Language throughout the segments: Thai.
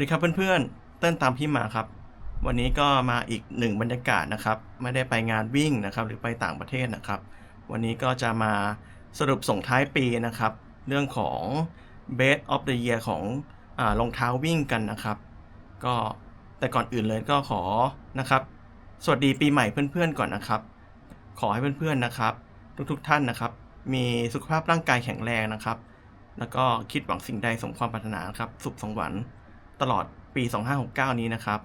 วัสดีครับเพื่อนๆ เต้นตามพี่หมาครับ วันนี้ก็มาอีกหนึ่งบรรยากาศนะครับ ไม่ได้ไปงานวิ่งนะครับ หรือไปต่างประเทศนะครับ วันนี้ก็จะมาสรุปส่งท้ายปีนะครับ เรื่องของ Best of the Year ของอรองเท้าวิ่งกันนะครับ ก็แต่ก่อนอื่นเลยก็ขอนะครับ สวัสดีปีใหม่เพื่อนๆก่อนนะครับ ขอให้เพื่อนๆนะครับ ทุกๆท่านนะครับ มีสุขภาพร่างกายแข็งแรงนะครับ แล้วก็คิดหวังสิ่งใดสมความปรารถนาครับ สุขสมหวัง ตลอดปี 2569 นี้นะครับ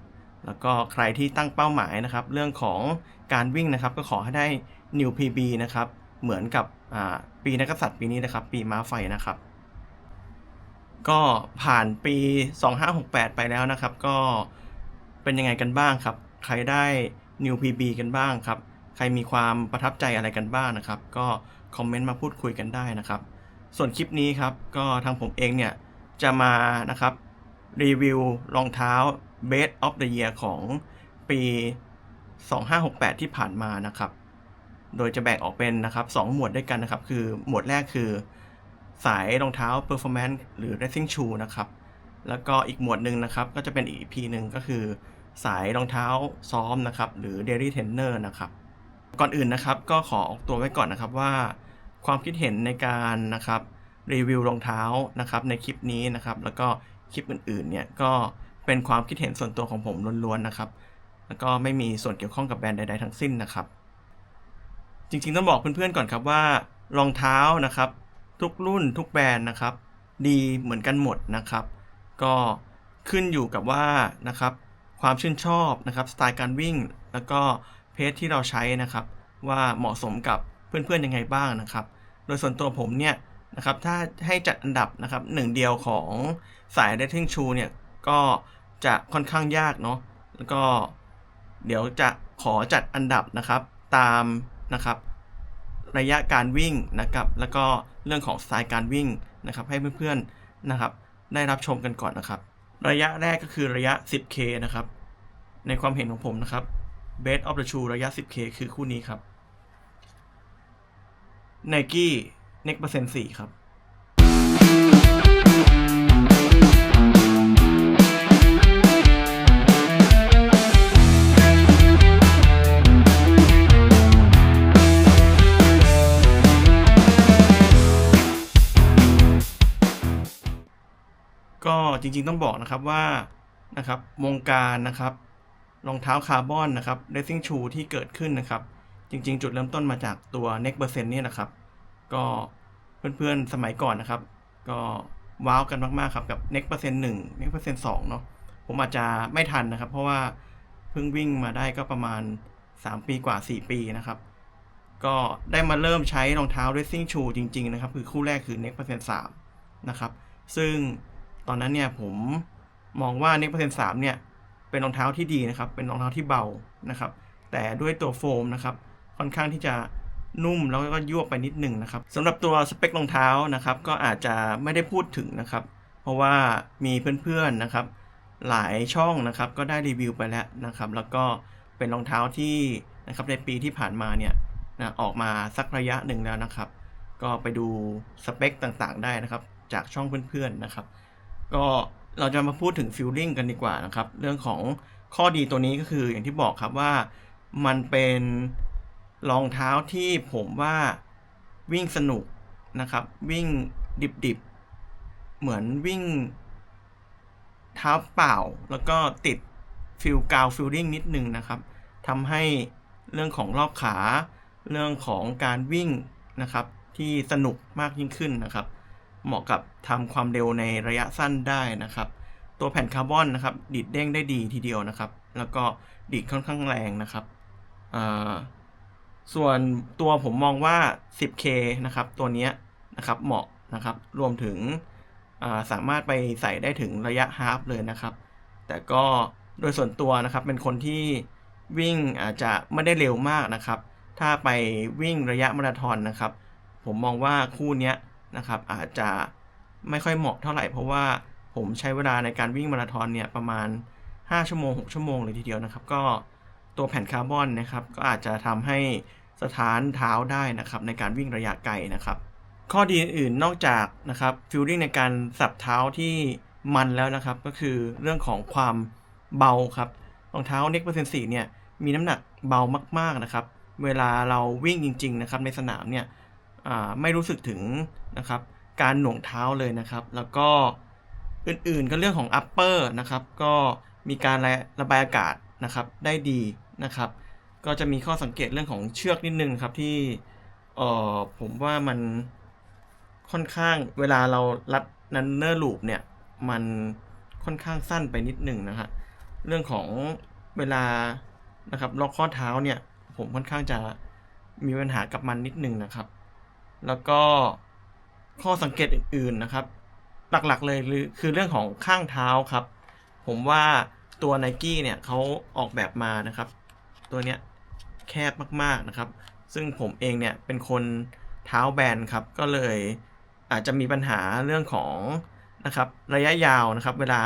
แล้วก็ใครที่ตั้งเป้าหมายนะครับ เรื่องของการวิ่งนะครับ ก็ขอให้ได้ New PB นะครับ เหมือนกับปีนักกษัตริย์ปีนี้นะครับ ปีม้าไฟนะครับ ก็ผ่านปี 2568 ไปแล้วนะครับ ก็เป็นยังไงกันบ้างครับ ใครได้ New PB กันบ้างครับ ใครมีความประทับใจอะไรกันบ้างนะครับ ก็คอมเมนต์มาพูดคุยกันได้นะครับ ส่วนคลิปนี้ครับ ก็ทางผมเองเนี่ยจะมานะครับ รีวิวรองเท้า Best of the Year ของปี 2568 ที่ผ่านมานะครับ โดยจะแบ่งออกเป็นนะครับ2หมวดด้วยกันนะครับ คือหมวดแรกคือสายรองเท้า Performance หรือ Racing Shoe นะครับ แล้วก็อีกหมวดหนึ่งนะครับ ก็จะเป็นอีก EP หนึ่งก็คือ สายรองเท้าซ้อมนะครับ หรือ Daily Trainer นะครับ ก่อนอื่นนะครับก็ขอออกตัวไว้ก่อนนะครับว่า ความคิดเห็นในการนะครับรีวิวรองเท้านะครับในคลิปนี้นะครับ แล้วก็ คลิปอื่นๆเนี่ยก็เป็นความคิดเห็นส่วนตัวของผมล้วนๆนะครับ แล้วก็ไม่มีส่วนเกี่ยวข้องกับแบรนด์ใดๆทั้งสิ้นนะครับ จริงๆต้องบอกเพื่อนๆก่อนครับว่ารองเท้านะครับ ทุกรุ่นทุกแบรนด์นะครับ ดีเหมือนกันหมดนะครับ ก็ขึ้นอยู่กับว่านะครับความชื่นชอบนะครับสไตล์การวิ่ง แล้วก็เพจที่เราใช้นะครับ ว่าเหมาะสมกับเพื่อนๆยังไงบ้างนะครับ โดยส่วนตัวผมเนี่ย นะครับถ้าให้จัดอันดับนะครับหนึ่งเดียวของสาย Dating Shoe เนี่ยก็จะค่อนข้างยากเนาะแล้วก็เดี๋ยวจะขอจัดอันดับนะครับตามนะครับระยะการวิ่งนะครับแล้วก็เรื่องของสไตล์การวิ่งนะครับให้เพื่อนๆนะครับได้รับชมกันก่อนนะครับ ระยะแรกก็คือระยะ 10K นะครับในความเห็นของผมนะครับ Best of the Shoe ระยะ 10K คือคู่นี้ครับ Nike Next Percent 4ครับก็จริงๆต้องบอกนะครับว่านะครับวงการนะครับรองเท้าคาร์บอนนะครับ racing shoe ที่เกิดขึ้นนะครับ จริงๆ จุดเริ่มต้นมาจากตัว next percent เนี่ยนะครับ ก็เพื่อนๆสมัยก่อนนะครับ ก็ว้าวกันมากๆครับกับ next percent 1 next percent 2เนาะผมอาจจะไม่ทันนะครับ เพราะว่าเพิ่งวิ่งมาได้ก็ประมาณ 3 ปีกว่า 4 ปีนะครับ ก็ได้มาเริ่มใช้รองเท้า racing shoe จริง ๆ นะครับ คือคู่แรกคือ next percent 3นะครับ ซึ่งตอนนั้นเนี่ยผมมองว่า next percent 3เนี่ยเป็นรองเท้าที่ดีนะครับ เป็นรองเท้าที่เบานะครับ แต่ด้วยตัวโฟมนะครับ ค่อนข้างที่จะ นุ่มแล้วก็ยั่วไปนิดหนึ่งนะครับสำหรับตัวสเปครองเท้านะครับก็อาจจะไม่ได้พูดถึงนะครับ เพราะว่ามีเพื่อนๆนะครับ หลายช่องนะครับก็ได้รีวิวไปแล้วนะครับ แล้วก็เป็นรองเท้าที่นะครับในปีที่ผ่านมาเนี่ยนะออกมาสักระยะหนึ่งแล้วนะครับ ก็ไปดูสเปคต่างๆได้นะครับ จากช่องเพื่อนๆนะครับ ก็เราจะมาพูดถึงฟิลลิ่งกันดีกว่านะครับ เรื่องของข้อดีตัวนี้ก็คืออย่างที่บอกครับว่ามันเป็น รองเท้าที่ผมว่าวิ่งสนุกนะครับ วิ่งดิบๆ เหมือนวิ่งเท้าเปล่า แล้วก็ติดฟิลกาวฟิลลิ่งนิดนึงนะครับทำให้เรื่องของรอบขา เรื่องของการวิ่งนะครับ ที่สนุกมากยิ่งขึ้นนะครับ เหมาะกับทำความเร็วในระยะสั้นได้นะครับ ตัวแผ่นคาร์บอนนะครับ ดีดเด้งได้ดีทีเดียวนะครับ แล้วก็ดีดค่อนข้างแรงนะครับอ่า ส่วนตัวผมมองว่า 10K นะครับ ตัวนี้นะครับ เหมาะนะครับ รวมถึงาสามารถไปใส่ได้ถึงระยะฮาล์ฟเลยนะครับ แต่ก็โดยส่วนตัวนะครับ เป็นคนที่วิ่งอาจจะไม่ได้เร็วมากนะครับ ถ้าไปวิ่งระยะมาราธอนนะครับ ผมมองว่าคู่นี้นะครับ อาจจะไม่ค่อยเหมาะเท่าไหร่ เพราะว่าผมใช้เวลาในการวิ่งมาราธอนเนี่ยประมาณ 5 ชั่วโมง 6 ชั่วโมงเลยทีเดียวนะครับ ก็ ตัวแผ่นคาร์บอนนะครับ ก็อาจจะทำให้สถานเท้าได้นะครับ ในการวิ่งระยะไกลนะครับ ข้อดีอื่นๆนอกจากนะครับฟิลลิ่งในการสับเท้าที่มันแล้วนะครับ ก็คือเรื่องของความเบาครับรองเท้า Next เปอร์เซ็นต์4เนี่ยมีน้ำหนักเบามากๆนะครับ เวลาเราวิ่งจริง ๆ นะครับ ในสนามเนี่ยไม่รู้สึกถึงนะครับ การหน่วงเท้าเลยนะครับ แล้วก็อื่นๆก็เรื่องของ upper นะครับ ก็มีการระระบายอากาศนะครับ ได้ดี นะครับ ก็จะมีข้อสังเกตเรื่องของเชือกนิดนึงครับที่เออผมว่ามันค่อนข้างเวลาเรารัดนันเนอร์ลูปเนี่ย มันค่อนข้างสั้นไปนิดหนึ่งนะฮะเรื่องของเวลานะครับล็อกข้อเท้าเนี่ย ผมค่อนข้างจะมีปัญหากับมันนิดหนึ่งนะครับ แล้วก็ข้อสังเกตอื่นๆนะครับ หลักๆเลยคือเรื่องของข้างเท้าครับ ผมว่าตัว n i กี้เนี่ยเขาออกแบบมานะครับ ตัวเนี้ยแคบมากๆนะครับ ซึ่งผมเองเนี่ยเป็นคนเท้าแบนครับ ก็เลยอาจจะมีปัญหาเรื่องของนะครับระยะยาวนะครับ เวลา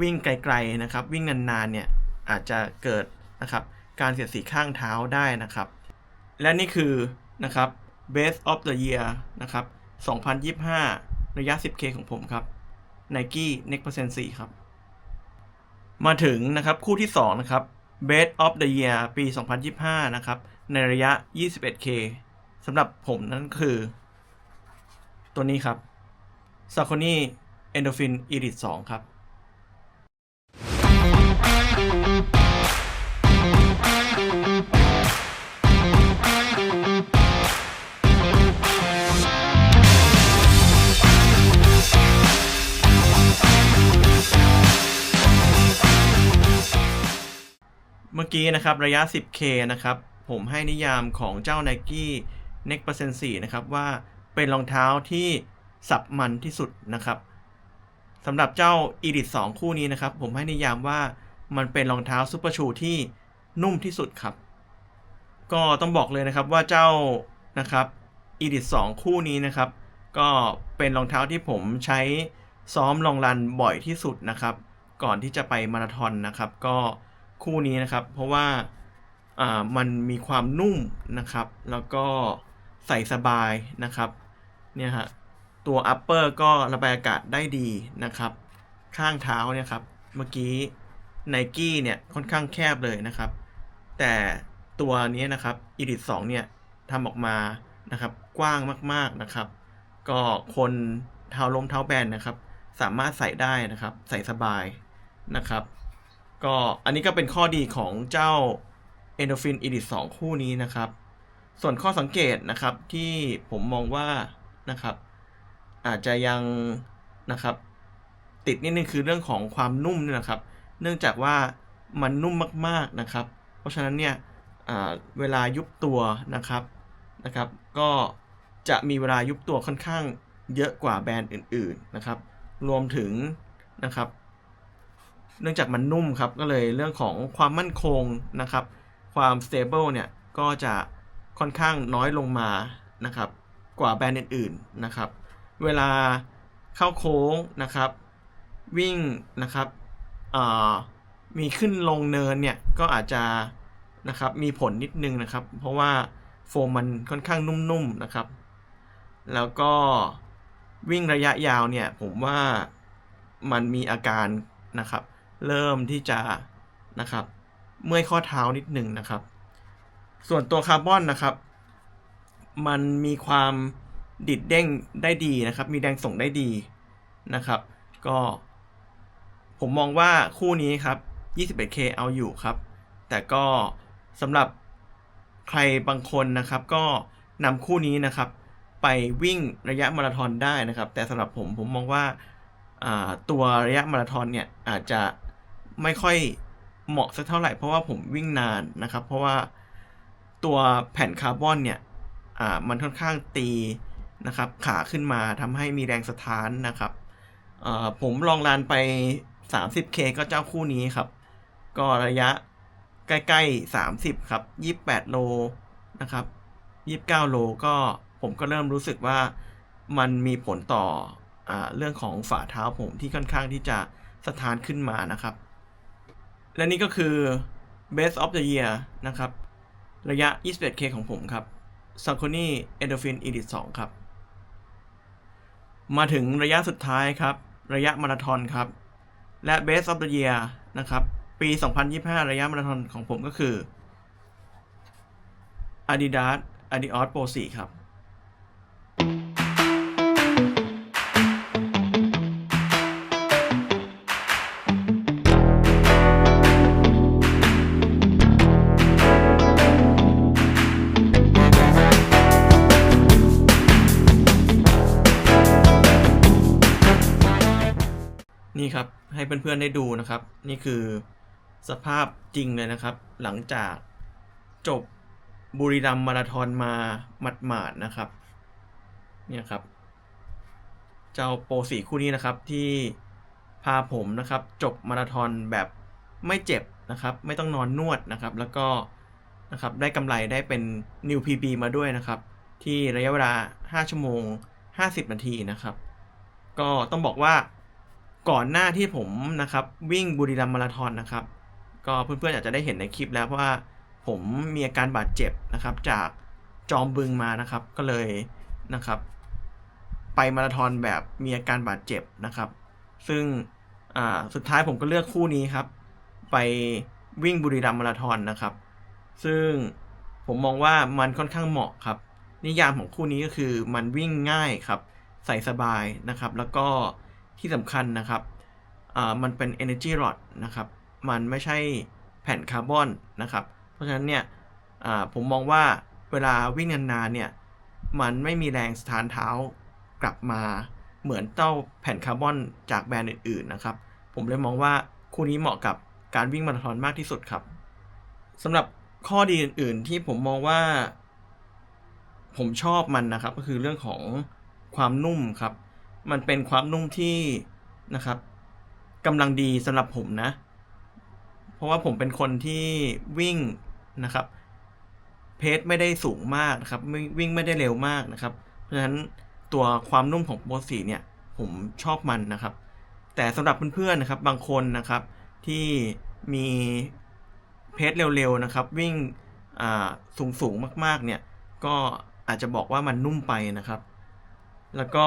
วิ่งไกลๆนะครับ วิ่งนานๆเนี่ยอาจจะเกิดนะครับการเสียดสีข้างเท้าได้นะครับ และนี่คือนะครับ Base of the Year นะครับ 2025 ระยะ 10K ของผมครับ Nike Next Percent 4 ครับ มาถึงนะครับคู่ที่ 2 นะครับ Best of the Year ปี 2025 นะครับ ในระยะ 21K สำหรับผมนั่นคือ ตัวนี้ครับ s a c o n y Endorphin Elite 2 ครับ เมื่อกี้นะครับระยะ 10K นะครับผมให้นิยามของเจ้า Nike Next Percent 4นะครับว่าเป็นรองเท้าที่สับมันที่สุดนะครับสำหรับเจ้า Elite 2คู่นี้นะครับ ผมให้นิยามว่ามันเป็นรองเท้าซูเปอร์ชูที่นุ่มที่สุดครับ ก็ต้องบอกเลยนะครับว่าเจ้านะครับ Elite 2คู่นี้นะครับ ก็เป็นรองเท้าที่ผมใช้ซ้อมลองรันบ่อยที่สุดนะครับ ก่อนที่จะไปมาราธอนนะครับ ก็ คู่นี้นะครับ เพราะว่าอ่ามันมีความนุ่มนะครับ แล้วก็ใส่สบายนะครับเนี่ยฮะตัว upper ก็ระบายอากาศได้ดีนะครับ ข้างเท้าเนี่ยครับเมื่อกี้ Nike เนี่ยค่อนข้างแคบเลยนะครับ แต่ตัวนี้นะครับ Elite 2เนี่ยทำออกมานะครับ กว้างมากๆนะครับ ก็คนเท้าล้มเท้าแบนนะครับ สามารถใส่ได้นะครับ ใส่สบายนะครับ ก็อันนี้ก็เป็นข้อดีของเจ้า Endorphin Elite 2 คู่นี้นะครับ ส่วนข้อสังเกตนะครับที่ผมมองว่านะครับ อาจจะยังนะครับ ติดนิดนึงคือเรื่องของความนุ่มนี่นะครับ เนื่องจากว่ามันนุ่มมากๆนะครับ เพราะฉะนั้นเนี่ยเวลายุบตัวนะครับนะครับ ก็จะมีเวลายุบตัวค่อนข้างเยอะกว่าแบรนด์อื่น ๆนะครับ รวมถึงนะครับ เนื่องจากมันนุ่มครับ ก็เลยเรื่องของความมั่นคงนะครับ ความ stable เนี่ย ก็จะค่อนข้างน้อยลงมานะครับ กว่าแบรนด์อื่นๆนะครับ เวลาเข้าโค้งนะครับ วิ่งนะครับมีขึ้นลงเนินเนี่ย ก็อาจจะนะครับมีผลนิดนึงนะครับ เพราะว่าโฟมมันค่อนข้างนุ่มๆนะครับ แล้วก็วิ่งระยะยาวเนี่ย ผมว่ามันมีอาการนะครับ เริ่มที่จะนะครับเมื่อยข้อเท้านิดหนึ่งนะครับ ส่วนตัวคาร์บอนนะครับ มันมีความดิดเด้งได้ดีนะครับ มีแรงส่งได้ดีนะครับ ก็ ผมมองว่าคู่นี้ครับ 21K เอาอยู่ครับ แต่ก็สำหรับใครบางคนนะครับ ก็นำคู่นี้นะครับ ไปวิ่งระยะมาราธอนได้นะครับ แต่สำหรับผมผมมองว่าอ่าตัวระยะมาราธอนเนี่ยอาจจะ ไม่ค่อยเหมาะสักเท่าไหร่เพราะว่าผมวิ่งนานนะครับ เพราะว่าตัวแผ่นคาร์บอนเนี่ยอ่ามันค่อนข้างตีนะครับ ขาขึ้นมาทำให้มีแรงสะท้านนะครับอ่อผมลองรันไป 30K ก็เจ้าคู่นี้ครับ ก็ระยะใกล้ๆ 30 ครับ 28 โลนะครับ 29 โลก็ผมก็เริ่มรู้สึกว่ามันมีผลต่ออเรื่องของฝ่าเท้าผมที่ค่อนข้างที่จะสะท้านขึ้นมานะครับ และนี่ก็คือ Best of the Year นะครับ ระยะ 21K ของผมครับ s a c o n y Endorphin Elite 2 ครับ มาถึงระยะสุดท้ายครับ ระยะมาราธอนครับ และ Best of the Year นะครับ ปี 2025 ระยะมาราธอนของผมก็คือ Adidas Adios Pro 4 ครับ นี่ครับให้เพื่อนๆได้ดูนะครับ นี่คือสภาพจริงเลยนะครับ หลังจากจบบุรีรัมย์มาราธอนมาหมาดๆนะครับ เนี่ยครับ เจ้าโปรสีคู่นี้นะครับที่พาผมนะครับ จบมาราธอนแบบไม่เจ็บนะครับ ไม่ต้องนอนนวดนะครับ แล้วก็นะครับได้กำไรได้เป็น New PB มาด้วยนะครับ ที่ระยะเวลา 5 ชั่วโมง 50 นาทีนะครับ ก็ต้องบอกว่า ก่อนหน้าที่ผมนะครับวิ่งบุรีรัมย์มาราธอนนะครับ ก็เพื่อนๆอาจจะได้เห็นในคลิปแล้วเพราะว่าผมมีอาการบาดเจ็บนะครับจากจอมบึงมานะครับ ก็เลยนะครับ ไปมาราธอนแบบมีอาการบาดเจ็บนะครับ ซึ่งสุดท้ายผมก็เลือกคู่นี้ครับ ไปวิ่งบุรีรัมย์มาราธอนนะครับ ซึ่งผมมองว่ามันค่อนข้างเหมาะครับ นิยามของคู่นี้ก็คือมันวิ่งง่ายครับ ใส่สบายนะครับ แล้วก็ ที่สำคัญนะครับมันเป็น energy rod นะครับ มันไม่ใช่แผ่นคาร์บอนนะครับ เพราะฉะนั้นเนี่ยผมมองว่าเวลาวิ่งนานๆเนี่ย มันไม่มีแรงสถานเท้ากลับมาเหมือนเต้าแผ่นคาร์บอนจากแบรนด์อื่นๆนะครับ ผมเลยมองว่าคู่นี้เหมาะกับการวิ่งมาราธอนมากที่สุดครับสำหรับข้อดีอื่นๆ ที่ผมมองว่า ผมชอบมันนะครับ ก็คือเรื่องของความนุ่มครับ มันเป็นความนุ่มที่นะครับกำลังดีสำหรับผมนะ เพราะว่าผมเป็นคนที่วิ่งนะครับ เพจไม่ได้สูงมากนะครับไม่วิ่งไม่ได้เร็วมากนะครับ เพราะฉะนั้นตัวความนุ่มของโปรสีเนี่ย ผมชอบมันนะครับ แต่สำหรับเพื่อนๆนะครับ บางคนนะครับ ที่มีเพจเร็วๆนะครับ วิ่งสูงสูงๆมากๆเนี่ย ก็อาจจะบอกว่ามันนุ่มไปนะครับ แล้วก็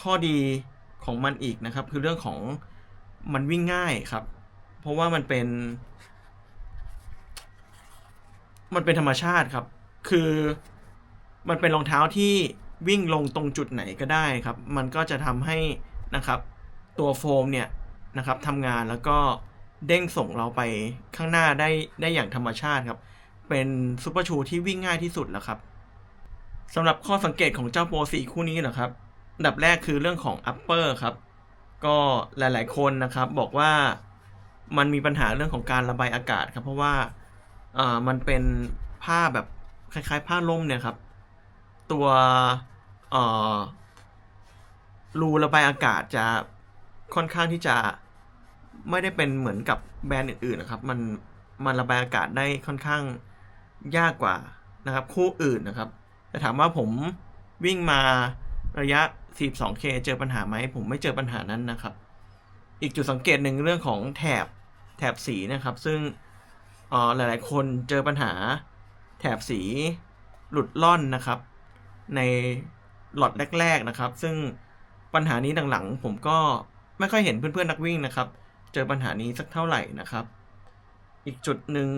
ข้อดีของมันอีกนะครับ คือเรื่องของมันวิ่งง่ายครับ เพราะว่ามันเป็น มันเป็นธรรมชาติครับ คือมันเป็นรองเท้าที่วิ่งลงตรงจุดไหนก็ได้ครับ มันก็จะทำให้นะครับ ตัวโฟมเนี่ยนะครับทำงานแล้วก็เด้งส่งเราไปข้างหน้าได้ได้อย่างธรรมชาติครับ เป็นซูเปอร์ชูที่วิ่งง่ายที่สุดแล้วครับสำหรับข้อสังเกตของเจ้าโปรสีคู่นี้นะครับ อันดับแรกคือเรื่องของ upper ครับ ก็หลายๆคนนะครับบอกว่ามันมีปัญหาเรื่องของการระบายอากาศครับ เพราะว่าอ่ามันเป็นผ้าแบบคล้ายๆ ผ้าล่มเนี่ยครับ ตัวเอ่อรูระบายอากาศจะค่อนข้างที่จะไม่ได้เป็นเหมือนกับแบรนด์อื่นๆนะครับ มันมันระบายอากาศได้ค่อนข้างยากกว่านะครับ คู่อื่นนะครับ แต่ถามว่าผมวิ่งมาระยะ 42K เจอปัญหาไหมผมไม่เจอปัญหานั้นนะครับ อีกจุดสังเกตหนึ่งเรื่องของแถบแถบสีนะครับ ซึ่งอ่อหลายๆ คนเจอปัญหาแถบสีหลุดล่อนนะครับ ในหลอดแรก ๆนะครับ ซึ่งปัญหานี้หลังๆผมก็ไม่ค่อยเห็นเพื่อนๆนักวิ่งนะครับ เจอปัญหานี้สักเท่าไหร่นะครับ อีกจุดหนึ่ง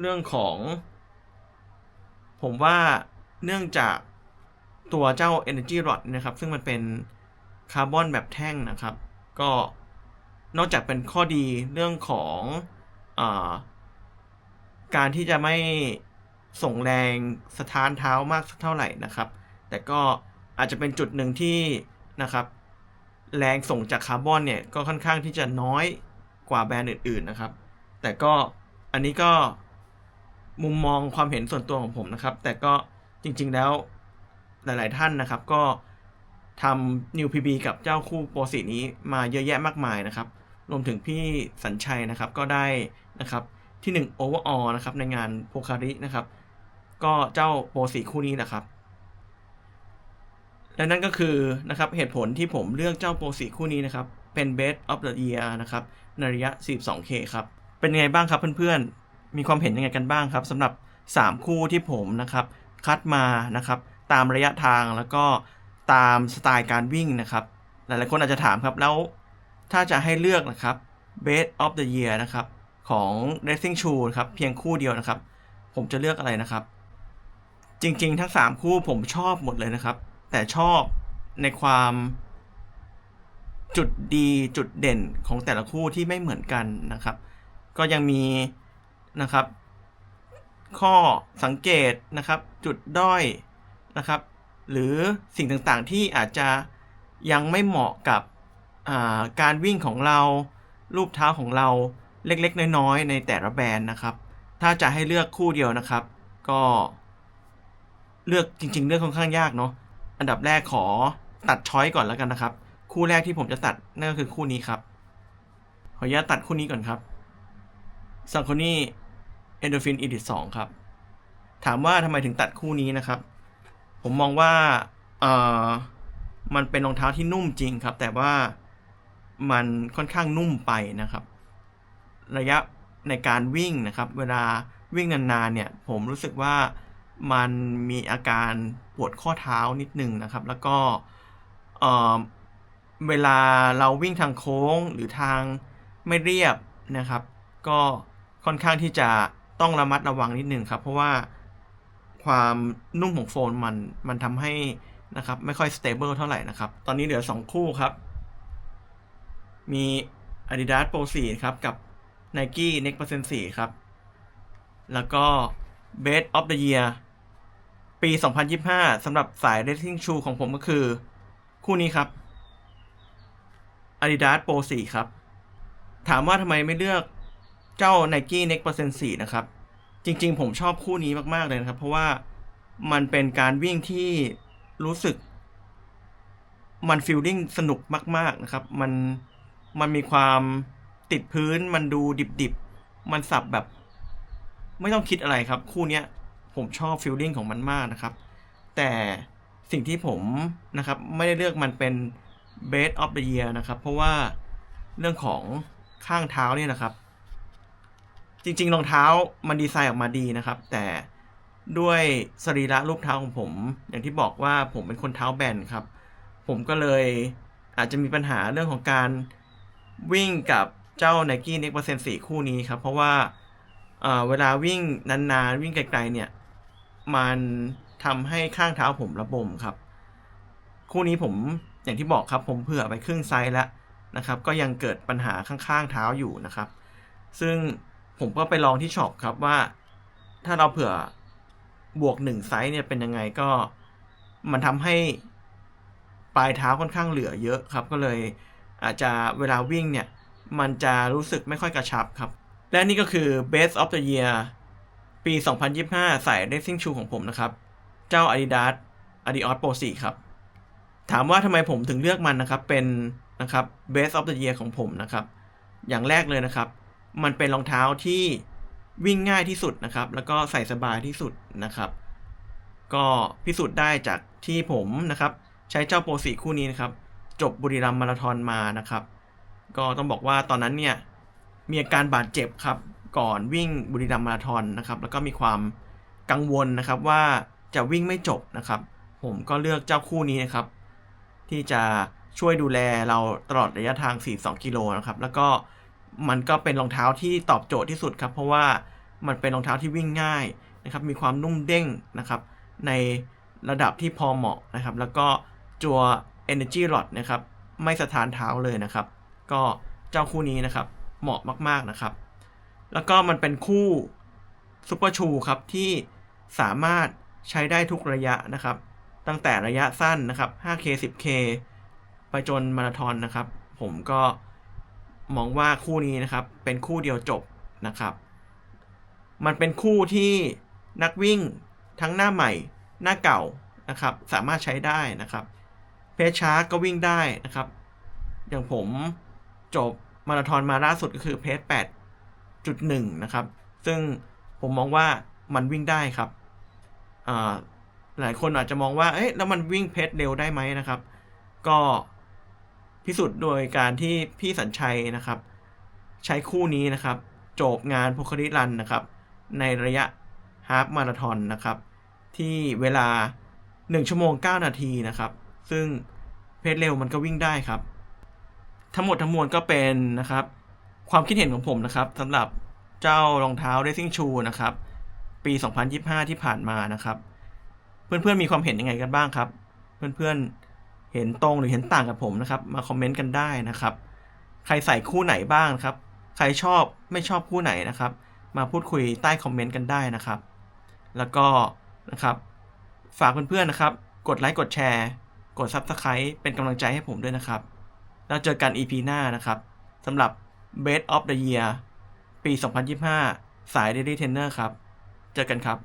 เรื่องของ ผมว่าเนื่องจาก ตัวเจ้า Energy Rod นะครับ ซึ่งมันเป็นคาร์บอนแบบแท่งนะครับ ก็นอกจากเป็นข้อดีเรื่องของอการที่จะไม่ส่งแรงสถานเท้ามากสักเท่าไหร่นะครับ แต่ก็อาจจะเป็นจุดหนึ่งที่นะครับ แรงส่งจากคาร์บอนเนี่ยก็ค่อนข้างที่จะน้อยกว่าแบรนด์อื่น ๆนะครับ แต่ก็อันนี้ก็มุมมองความเห็นส่วนตัวของผมนะครับ แต่ก็จริง ๆแล้ว หลาย ๆ ท่านนะครับ ก็ทำ New PB กับเจ้าคู่โปรสีนี้มาเยอะแยะมากมายนะครับ รวมถึงพี่สัญชัยนะครับก็ได้นะครับที่1 overall นะครับในงานโพคารินะครับ ก็เจ้าโปรสีคู่นี้นะครับ และนั่นก็คือนะครับเหตุผลที่ผมเลือกเจ้าโปรสีคู่นี้นะครับ เป็น Best of the Year นะครับในระยะ 42K ครับ เป็นยังไงบ้างครับเพื่อนๆ มีความเห็นยังไงกันบ้างครับสำหรับ 3 คู่ที่ผมนะครับ คัดมานะครับ ตามระยะทางแล้วก็ตามสไตล์การวิ่งนะครับ หลายๆคนอาจจะถามครับแล้วถ้าจะให้เลือกนะครับ Best of the Year นะครับของ Racing Shoe ครับเพียงคู่เดียวนะครับ ผมจะเลือกอะไรนะครับ จริงๆ ทั้ง 3 คู่ผมชอบหมดเลยนะครับ แต่ชอบในความจุดดีจุดเด่นของแต่ละคู่ที่ไม่เหมือนกันนะครับ ก็ยังมีนะครับ ข้อสังเกตนะครับ จุดด้อย นะครับ หรือสิ่งต่างๆที่อาจจะยังไม่เหมาะกับการวิ่งของเรา รูปเท้าของเราเล็กๆ น้อยๆ ในแต่ละแบรนด์นะครับ ถ้าจะให้เลือกคู่เดียวนะครับ ก็เลือกจริง ๆ เลือกค่อนข้างยากเนาะอันดับแรกขอตัดช้อยก่อนแล้วกันนะครับ คู่แรกที่ผมจะตัดนั่นก็คือคู่นี้ครับ ขออนุญาตตัดคู่นี้ก่อนครับซังโคนี่เอนโดฟินอีดิสองครับ ถามว่าทำไมถึงตัดคู่นี้นะครับ ผมมองว่าเออมันเป็นรองเท้าที่นุ่มจริงครับ แต่ว่ามันค่อนข้างนุ่มไปนะครับ ระยะในการวิ่งนะครับ เวลาวิ่งนานๆเนี่ย ผมรู้สึกว่ามันมีอาการปวดข้อเท้านิดนึงนะครับ แล้วก็เเวลาเราวิ่งทางโค้งหรือทางไม่เรียบนะครับ ก็ค่อนข้างที่จะต้องระมัดระวังนิดนึงครับ เพราะว่า ความนุ่มของโฟนมันมันทำให้นะครับไม่ค่อยสเตเบิลเท่าไหร่นะครับ ตอนนี้เหลือ 2 คู่ครับ มี Adidas Pro 4 ครับ กับ Nike Next Percent 4 ครับ แล้วก็ Best of the Year ปี 2025สำหรับสาย Racing Shoe ของผมก็คือ คู่นี้ครับ Adidas Pro 4 ครับ ถามว่าทำไมไม่เลือกเจ้า Nike Next Percent 4 นะครับ จริง ๆ ผมชอบคู่นี้มาก ๆ เลยนะครับ เพราะว่ามันเป็นการวิ่งที่รู้สึก มันฟิลลิ่งสนุกมาก ๆ นะครับ มันมันมีความติดพื้น มันดูดิบ ๆ มันสับแบบ ไม่ต้องคิดอะไรครับ คู่นี้ผมชอบฟิลลิ่งของมันมากนะครับ แต่สิ่งที่ผมนะครับ ไม่ได้เลือกมันเป็น Best of the Year นะครับ เพราะว่าเรื่องของข้างเท้าเนี่ยนะครับ จริง ๆ รองเท้ามันดีไซน์ออกมาดีนะครับ แต่ด้วยสรีระรูปเท้าของผม อย่างที่บอกว่าผมเป็นคนเท้าแบนครับ ผมก็เลยอาจจะมีปัญหาเรื่องของการวิ่งกับเจ้า Nike Next Percent 4คู่นี้ครับ เพราะว่าเวลาวิ่งนานๆ วิ่งไกลๆเนี่ย มันทำให้ข้างเท้าผมระบมครับ คู่นี้ผมอย่างที่บอกครับผมเผื่อไปครึ่งไซส์แล้วนะครับ ก็ยังเกิดปัญหาข้างๆเท้าอยู่นะครับ ซึ่ง ผมก็ไปลองที่ช็อปครับว่า ถ้าเราเผื่อบวกหนึ่งไซส์เนี่ยเป็นยังไงก็มันทำให้ปลายเท้าค่อนข้างเหลือเยอะครับ ก็เลยอาจจะเวลาวิ่งเนี่ย มันจะรู้สึกไม่ค่อยกระชับครับ และนี่ก็คือ Best of the Year ปี 2025 ใส่ Racing Shoe ของผมนะครับ เจ้า Adidas Adios Pro 4 ครับ ถามว่าทำไมผมถึงเลือกมันนะครับ เป็นนะครับ Best of the Year ของผมนะครับ อย่างแรกเลยนะครับ มันเป็นรองเท้าที่วิ่งง่ายที่สุดนะครับ แล้วก็ใส่สบายที่สุดนะครับ ก็พิสูจน์ได้จากที่ผมนะครับ ใช้เจ้าโปรสีคู่นี้นะครับ จบบุรีรัมมาราธอนมานะครับ ก็ต้องบอกว่าตอนนั้นเนี่ยมีอาการบาดเจ็บครับ ก่อนวิ่งบุรีรัมมาราธอนนะครับ แล้วก็มีความกังวลนะครับว่าจะวิ่งไม่จบนะครับ ผมก็เลือกเจ้าคู่นี้นะครับ ที่จะช่วยดูแลเราตลอดระยะทาง 42 กิโลนะครับ แล้วก็ มันก็เป็นรองเท้าที่ตอบโจทย์ที่สุดครับ เพราะว่ามันเป็นรองเท้าที่วิ่งง่ายนะครับมีความนุ่มเด้งนะครับ ในระดับที่พอเหมาะนะครับ แล้วก็จัว Energy Rod นะครับ ไม่สะท้านเท้าเลยนะครับ ก็เจ้าคู่นี้นะครับ เหมาะมากๆนะครับ แล้วก็มันเป็นคู่ซูเปอร์ชูครับ ที่สามารถใช้ได้ทุกระยะนะครับ ตั้งแต่ระยะสั้นนะครับ 5K 10K ไปจนมาราธอนนะครับ ผมก็ มองว่าคู่นี้นะครับเป็นคู่เดียวจบนะครับ มันเป็นคู่ที่นักวิ่งทั้งหน้าใหม่หน้าเก่านะครับสามารถใช้ได้นะครับเพชช้าก็วิ่งได้นะครับ อย่างผมจบมาราธอนมาล่าสุดก็คือเพจ8.1นะครับ ซึ่งผมมองว่ามันวิ่งได้ครับหลายคนอาจจะมองว่าเอ๊ะแล้วมันวิ่งเพจเร็วได้ไหมนะครับ ก็ พิสูจน์โดยการที่พี่สัญชัยนะครับ ใช้คู่นี้นะครับจบงานโพคาริรันนะครับ ในระยะฮาฟมาราทอนนะครับ ที่เวลา 1 ชั่วโมง 9 นาทีนะครับ ซึ่งเพจเร็วมันก็วิ่งได้ครับ ทั้งหมดทั้งมวลก็เป็นนะครับ ความคิดเห็นของผมนะครับสำหรับเจ้ารองเท้า Racing Shoe นะครับ ปี 2025 ที่ผ่านมานะครับ เพื่อนๆมีความเห็นยังไงกันบ้างครับ เพื่อนๆ เห็นตรงหรือเห็นต่างกับผมนะครับ มาคอมเมนต์กันได้นะครับ ใครใส่คู่ไหนบ้างครับ ใครชอบไม่ชอบคู่ไหนนะครับ มาพูดคุยใต้คอมเมนต์กันได้นะครับ แล้วก็นะครับ ฝากเพื่อนๆนะครับ กดไลค์กดแชร์ กด Subscribe เป็นกำลังใจให้ผมด้วยนะครับ แล้วเจอกัน EP หน้านะครับสำหรับ Best of the Year ปี 2025 สาย Daily Trainer ครับ เจอกันครับ